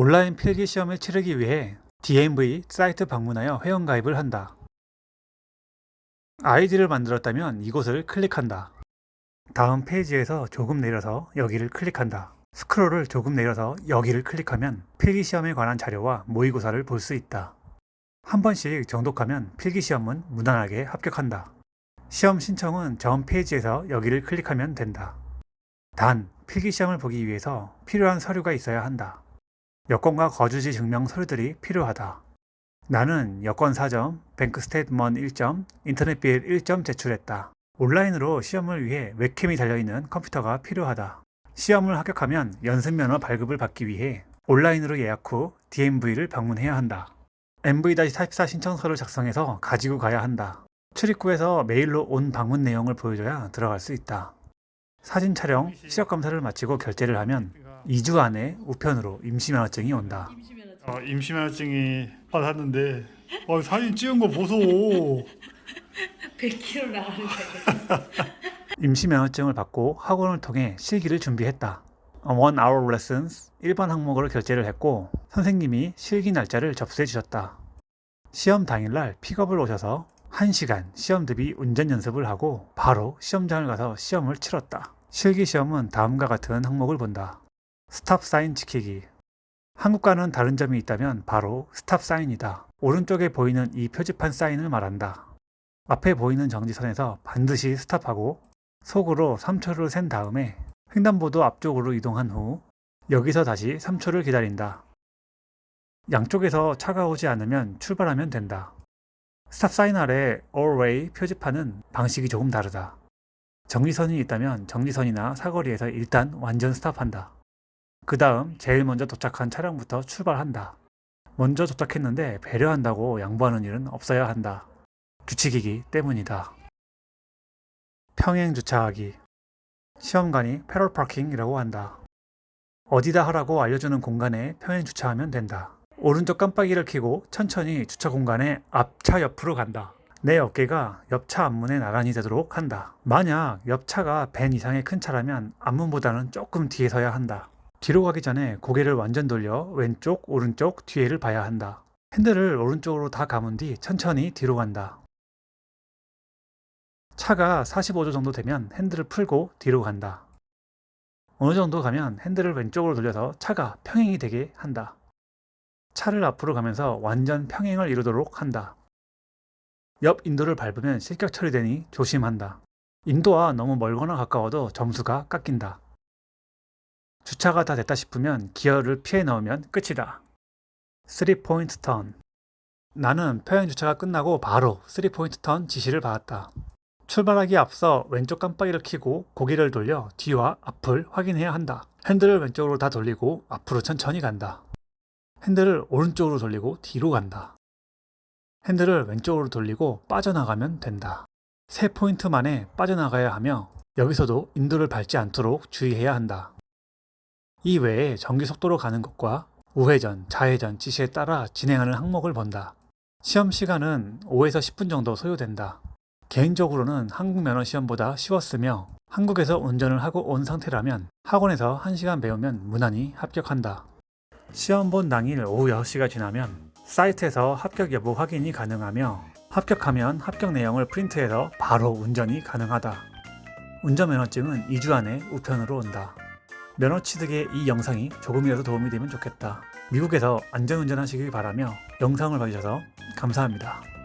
온라인 필기 시험을 치르기 위해 DMV 사이트 방문하여 회원가입을 한다. 아이디를 만들었다면 이곳을 클릭한다. 다음 페이지에서 조금 내려서 여기를 클릭한다. 스크롤을 조금 내려서 여기를 클릭하면 필기시험에 관한 자료와 모의고사를 볼 수 있다. 한 번씩 정독하면 필기시험은 무난하게 합격한다. 시험 신청은 전 페이지에서 여기를 클릭하면 된다. 단, 필기시험을 보기 위해서 필요한 서류가 있어야 한다. 여권과 거주지 증명 서류들이 필요하다. 나는 여권 4점, 뱅크 스테이트먼 1점, 인터넷 비일 1점 제출했다. 온라인으로 시험을 위해 웹캠이 달려있는 컴퓨터가 필요하다. 시험을 합격하면 연습면허 발급을 받기 위해 온라인으로 예약 후 DMV를 방문해야 한다. MV-84 신청서를 작성해서 가지고 가야 한다. 출입구에서 메일로 온 방문 내용을 보여줘야 들어갈 수 있다. 사진 촬영, 시력 검사를 마치고 결제를 하면 2주 안에 우편으로 임시면허증이 온다. 임시면허증. 어, 임시면허증이 받았는데 어, 사진 찍은 거 보소. 100kg 나가는. 임시면허증을 받고 학원을 통해 실기를 준비했다. One Hour Lessons 1번 항목으로 결제를 했고 선생님이 실기 날짜를 접수해 주셨다. 시험 당일날 픽업을 오셔서 1시간 시험 대비 운전 연습을 하고 바로 시험장을 가서 시험을 치렀다. 실기 시험은 다음과 같은 항목을 본다. 스탑 사인 지키기. 한국과는 다른 점이 있다면 바로 스탑 사인이다. 오른쪽에 보이는 이 표지판 사인을 말한다. 앞에 보이는 정지선에서 반드시 스탑하고 속으로 3초를 센 다음에 횡단보도 앞쪽으로 이동한 후 여기서 다시 3초를 기다린다. 양쪽에서 차가 오지 않으면 출발하면 된다. 스탑 사인 아래 All Way 표지판은 방식이 조금 다르다. 정지선이 있다면 정지선이나 사거리에서 일단 완전 스탑한다. 그 다음 제일 먼저 도착한 차량부터 출발한다. 먼저 도착했는데 배려한다고 양보하는 일은 없어야 한다. 규칙이기 때문이다. 평행 주차하기. 시험관이 패럴 파킹이라고 한다. 어디다 하라고 알려주는 공간에 평행 주차하면 된다. 오른쪽 깜빡이를 켜고 천천히 주차 공간의 앞차 옆으로 간다. 내 어깨가 옆차 앞문에 나란히 되도록 한다. 만약 옆차가 밴 이상의 큰 차라면 앞문보다는 조금 뒤에 서야 한다. 뒤로 가기 전에 고개를 완전 돌려 왼쪽, 오른쪽, 뒤에를 봐야 한다. 핸들을 오른쪽으로 다 감은 뒤 천천히 뒤로 간다. 차가 45도 정도 되면 핸들을 풀고 뒤로 간다. 어느 정도 가면 핸들을 왼쪽으로 돌려서 차가 평행이 되게 한다. 차를 앞으로 가면서 완전 평행을 이루도록 한다. 옆 인도를 밟으면 실격 처리되니 조심한다. 인도와 너무 멀거나 가까워도 점수가 깎인다. 주차가 다 됐다 싶으면 기어를 피해 넣으면 끝이다. 3포인트 턴. 나는 평행 주차가 끝나고 바로 3포인트 턴 지시를 받았다. 출발하기 앞서 왼쪽 깜빡이를 켜고 고개를 돌려 뒤와 앞을 확인해야 한다. 핸들을 왼쪽으로 다 돌리고 앞으로 천천히 간다. 핸들을 오른쪽으로 돌리고 뒤로 간다. 핸들을 왼쪽으로 돌리고 빠져나가면 된다. 세 포인트 만에 빠져나가야 하며 여기서도 인도를 밟지 않도록 주의해야 한다. 이 외에 정기 속도로 가는 것과 우회전, 좌회전 지시에 따라 진행하는 항목을 본다. 시험 시간은 5에서 10분 정도 소요된다. 개인적으로는 한국 면허 시험보다 쉬웠으며 한국에서 운전을 하고 온 상태라면 학원에서 1시간 배우면 무난히 합격한다. 시험 본 당일 오후 6시가 지나면 사이트에서 합격 여부 확인이 가능하며 합격하면 합격 내용을 프린트해서 바로 운전이 가능하다. 운전면허증은 2주 안에 우편으로 온다. 면허 취득에 이 영상이 조금이라도 도움이 되면 좋겠다. 미국에서 안전운전 하시길 바라며 영상을 봐주셔서 감사합니다.